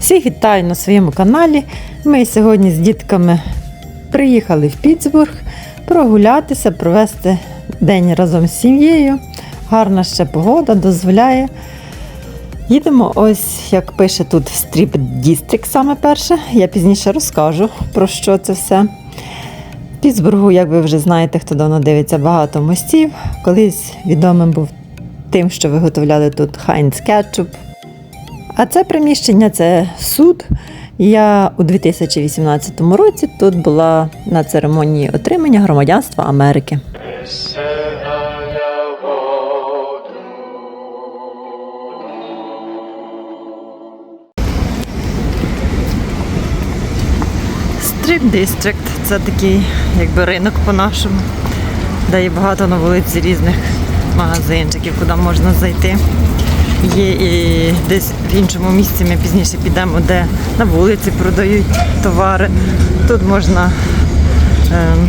Всіх вітаю на своєму каналі. Ми сьогодні з дітками приїхали в Піцбург прогулятися, провести день разом з сім'єю. Гарна ще погода дозволяє. Їдемо ось, як пише тут Стріп Дістрик саме перше. Я пізніше розкажу про що це все. В Піцбургу, як ви вже знаєте, хто давно дивиться багато мостів. Колись відомим був тим, що виготовляли тут Хайнц кетчуп. А це приміщення це суд. Я у 2018 році тут була на церемонії отримання громадянства Америки. Стріп District – це такий якби ринок по-нашому, де є багато на вулиці різних магазинчиків, куди можна зайти. Є і десь в іншому місці ми пізніше підемо, де на вулиці продають товари. Тут можна ем,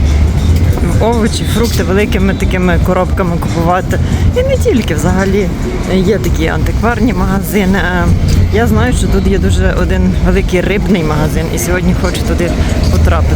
овочі, фрукти великими такими коробками купувати. І не тільки взагалі є такі антикварні магазини. Е, Я знаю, що тут є дуже один великий рибний магазин, і сьогодні хочу туди потрапити.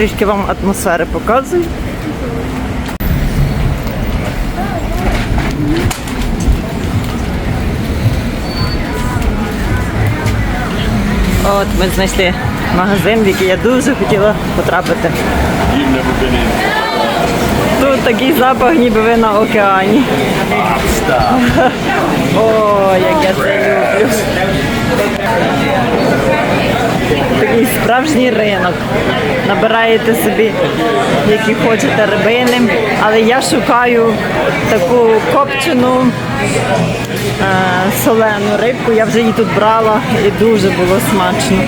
Трішки вам атмосфери показую. От ми знайшли магазин, в який я дуже хотіла потрапити. Тут такий запах, ніби ви на океані. О, як я це люблю. Такий справжній ринок. Набираєте собі, які хочете рибини, але я шукаю таку копчену е, солену рибку. Я вже її тут брала і дуже було смачно.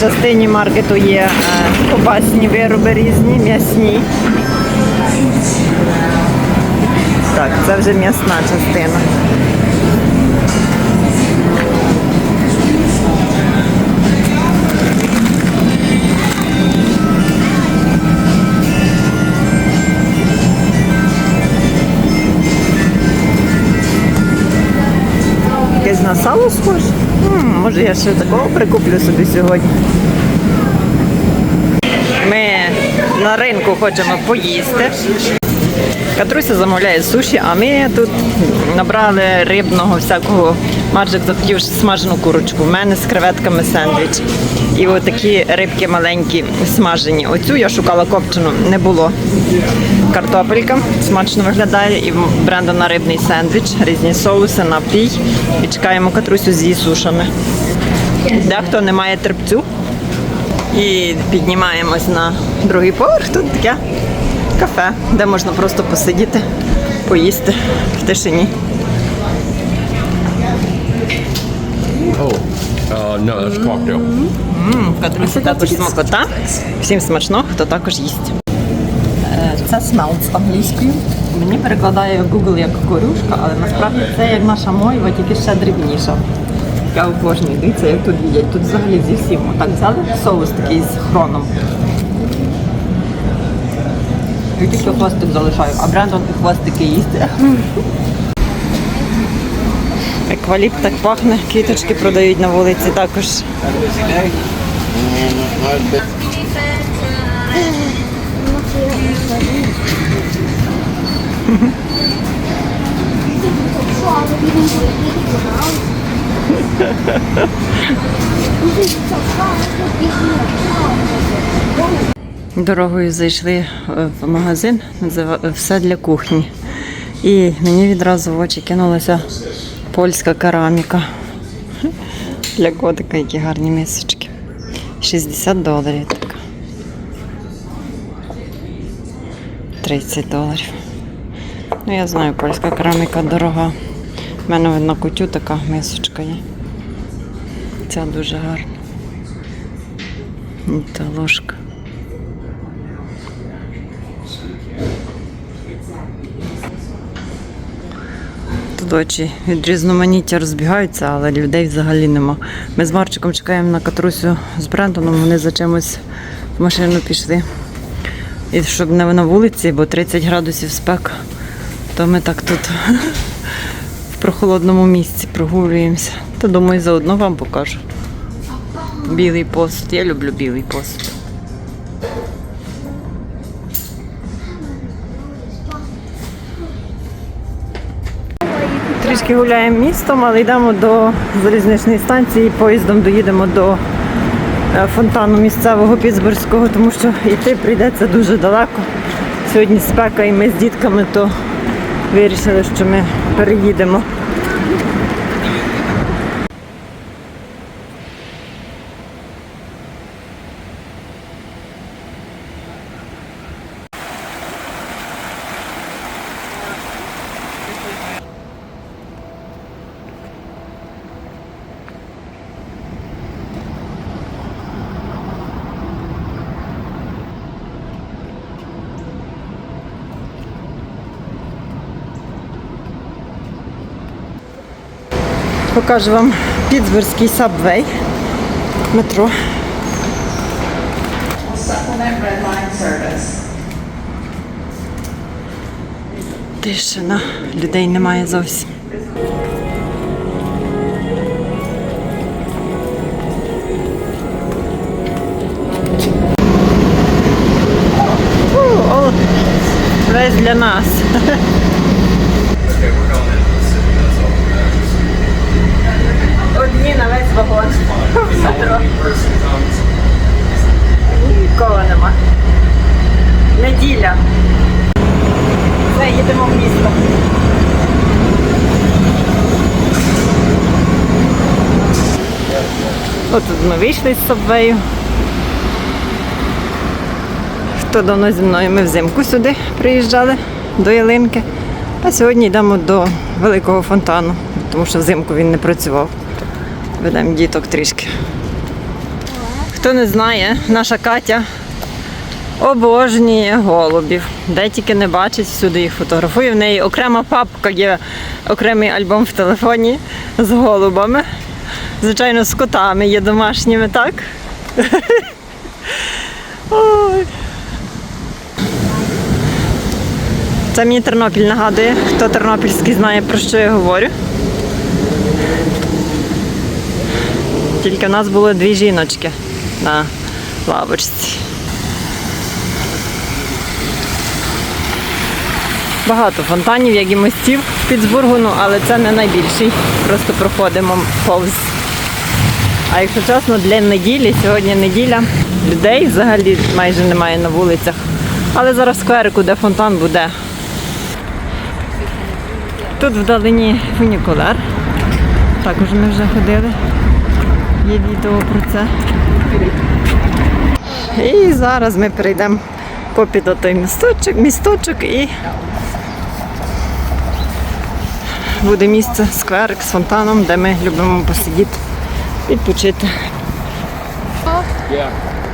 Частині маркету є е, вироби різні, м'ясні. Так, це вже м'ясна частина. Якесь сало схоже? Може я ще такого прикуплю собі сьогодні. Ми на ринку хочемо поїсти. Катруся замовляє суші, а ми тут набрали рибного всякого. Маржик захотів смажену курочку. У мене з креветками сендвіч. І отакі рибки маленькі смажені. Оцю я шукала копчену, не було. Картопелька смачно виглядає і в Брендона рибний сендвіч, різні соуси, напій. І чекаємо катрусю з її сушами. Дехто не має терпцю. І піднімаємось на другий поверх. Тут таке кафе, де можна просто посидіти, поїсти в тишині. Oh, uh, no, that's cocktail. Катрусі також смакота. Всім смачно, хто також їсть. Це смелт з англійською. Мені перекладає Google як корюшка, але насправді це як наша мойва, тільки ще дрібніша. Я обожнюю. Дивіться, як тут їдять. Тут взагалі зі всім. Отак взяли соус такий з хроном. І тільки хвостик залишаю, а Брендон і хвостики їсть. Екваліпт так пахне, квіточки продають на вулиці також. Дорогою зайшли е, в магазин, все для кухні. І мені відразу в очі кинулася польська кераміка. Для котика які гарні мисочки. 60 доларів така. 30 доларів. Ну, я знаю, польська кераміка дорога. У мене на кутю така мисочка є. Ця дуже гарна. Та ложка. Тут очі від різноманіття розбігаються, але людей взагалі нема. Ми з Марчиком чекаємо на катрусю з Брентоном, вони за чимось в машину пішли. І щоб не на вулиці, бо 30 градусів спека, то ми так тут в прохолодному місці прогулюємося. То думаю, заодно вам покажу. Білий посуд. Я люблю білий посуд. Трішки гуляємо містом, але йдемо до залізничної станції, поїздом доїдемо до е, фонтану місцевого Пітсбурзького, тому що йти прийдеться дуже далеко. Сьогодні спека і ми з дітками, то вирішили, що ми переїдемо. Покажу вам Пітсбурзький сабвей метро. Тишина, людей немає зовсім. Весь для нас. Одні на весь вагон. Нікого нема. Неділя. Все, їдемо в місто. От тут ми вийшли з собою. Хто давно зі мною ми взимку сюди приїжджали до ялинки. А сьогодні йдемо до великого фонтану, тому що взимку він не працював. Ведемо діток трішки. Хто не знає, наша Катя обожнює голубів. Де тільки не бачить, всюди їх фотографує. В неї окрема папка є окремий альбом в телефоні з голубами. Звичайно, з котами є домашніми, так? Це мені Тернопіль нагадує. Хто тернопільський знає, про що я говорю. Тільки в нас було дві жіночки на лавочці. Багато фонтанів, як і мостів в Пітсбургу, ну, але це не найбільший. Просто проходимо повз. А якщо чесно, для неділі, сьогодні неділя, людей взагалі майже немає на вулицях. Але зараз в скверику, де фонтан буде. Тут вдалині фунікулер. Також ми вже ходили. Є відео про це. І зараз ми перейдемо попід отой місточок, місточок і буде місце, скверик з фонтаном, де ми любимо посидіти, відпочити.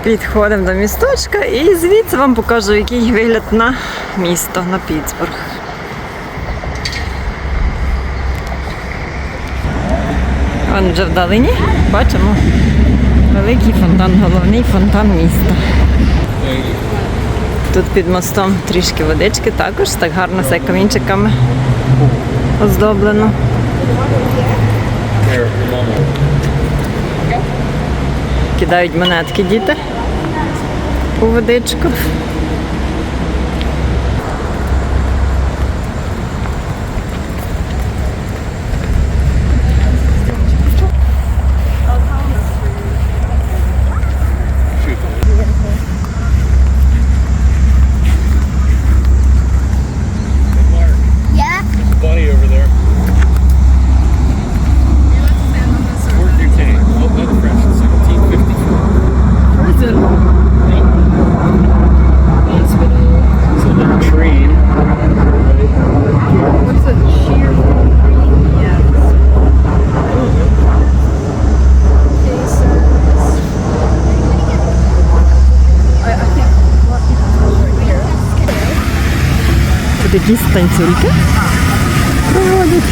Підходимо до місточка і звідси вам покажу, який вигляд на місто, на Пітсбург. Вон вже вдалині бачимо великий фонтан, головний фонтан міста. Тут під мостом трішки водички також, так гарно все камінчиками оздоблено. Кидають монетки діти. у водичку. Якісь проводять.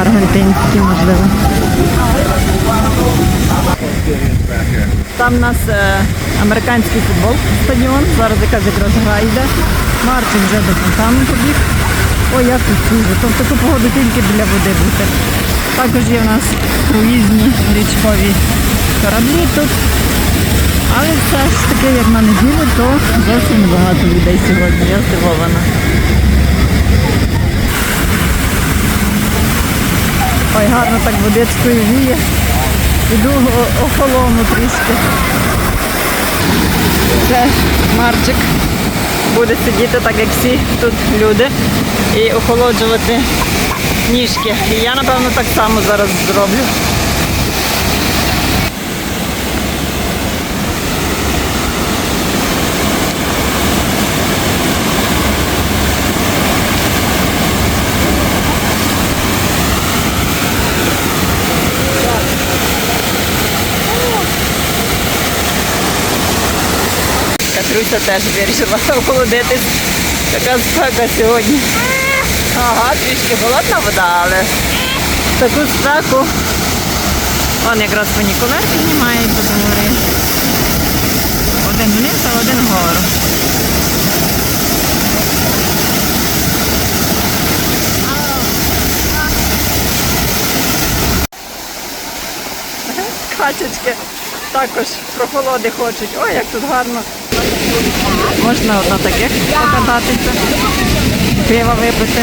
Аргентинські, можливо. Там у нас е, американський футбол стадіон. Зараз якась якраз гра йде. Мартин вже до фонтану побіг. Ой, як тут дуже. То в таку погоду тільки біля води бути. Також є в нас круїзні річкові кораблі тут. Але все ж таки, як на неділю, то зовсім небагато людей сьогодні. Я здивована. Ой, гарно так водичкою віє. Іду охолону трішки. Це Марчик буде сидіти так, як всі тут люди, і охолоджувати ніжки. І я, напевно, так само зараз зроблю. Катруся теж вирішила охолодитись. Така спека сьогодні. Ага, трішки холодна вода, але таку спеку. Вон якраз фунікулер піднімається до гори. Один вниз, а один вгору. Качечки також прохолоди хочуть. Ой, як тут гарно. Можна на таких покататися, пиво випити.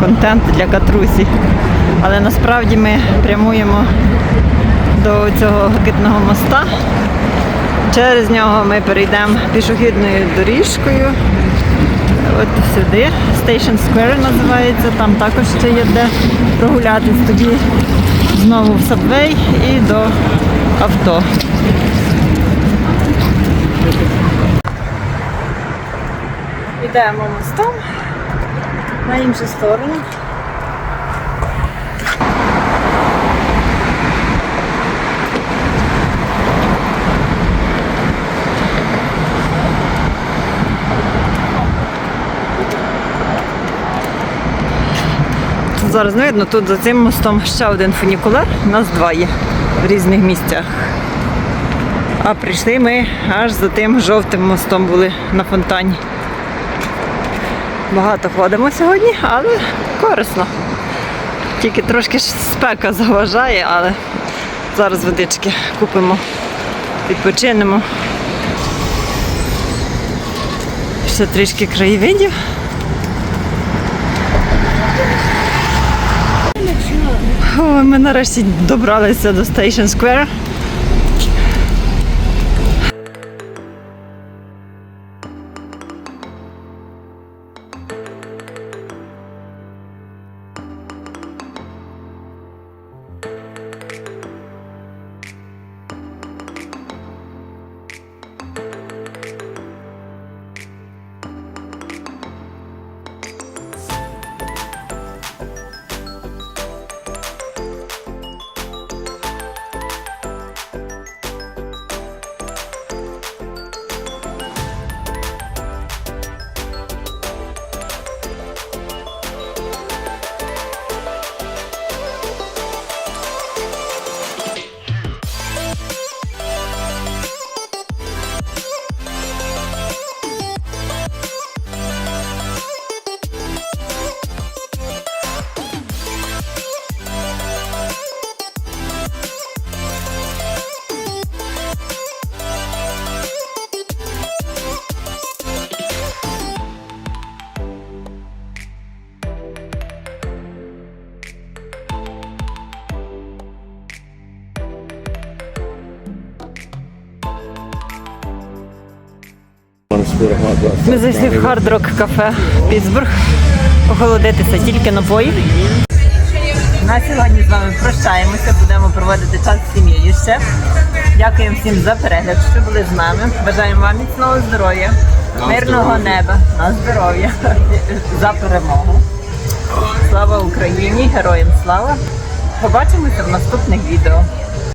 Контент для катрусі. Але насправді ми прямуємо до цього гакитного моста. Через нього ми перейдемо пішохідною доріжкою. От сюди. Station Square називається. Там також ще є де прогулятись. Тоді знову в Subway і до авто. Йдемо мостом на іншу сторону. Зараз не видно, тут за цим мостом ще один фунікулер, у нас два є в різних місцях. А прийшли ми аж за тим жовтим мостом були на фонтані. Багато ходимо сьогодні, але корисно. Тільки трошки спека заважає, але зараз водички купимо, відпочинемо. Ще трішки краєвидів. О, ми нарешті добралися до Station Square. Ми зайшли в Rock кафе Пітсбург. Охолодитися тільки напої. На сьогодні з вами прощаємося, будемо проводити час з сім'єю ще. Дякуємо всім за перегляд, що були з нами. Бажаємо вам міцного здоров'я, мирного неба, на здоров'я, за перемогу. Слава Україні! Героям слава! Побачимося в наступних відео.